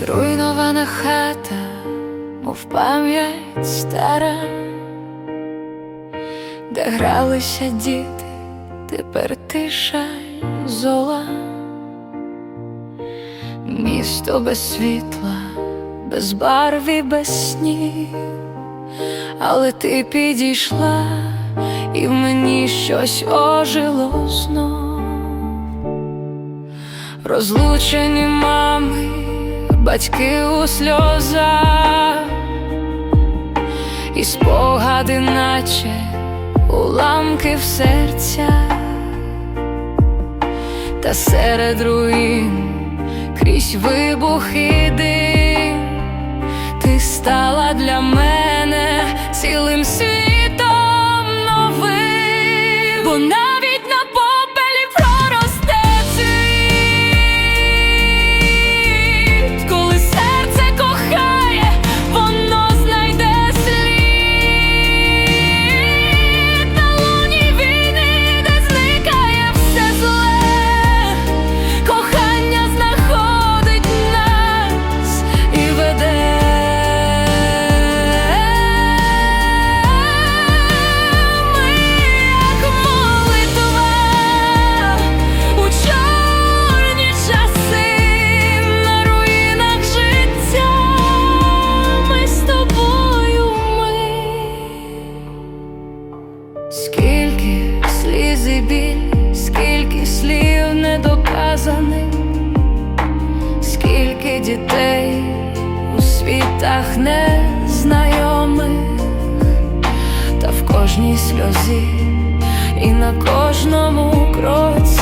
Зруйнована хата, мов пам'ять стара, де гралися діти, тепер тиша зола, місто без світла, без барв і без снів, але ти підійшла, і в мені щось ожило знов, розлучені батьки у сльозах, і спогади, наче уламки в серця, та серед руїн крізь вибухи дим. світах незнайомих, та в кожній сльозі і на кожному кроці.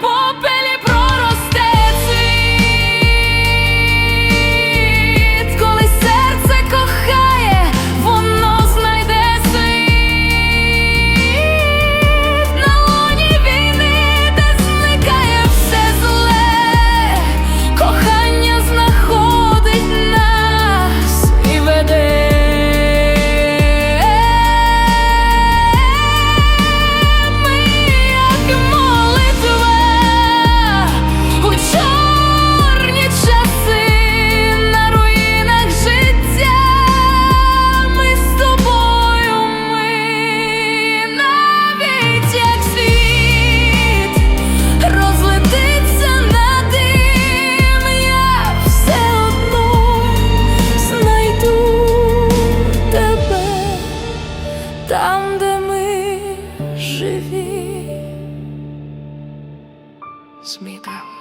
pobre. me down.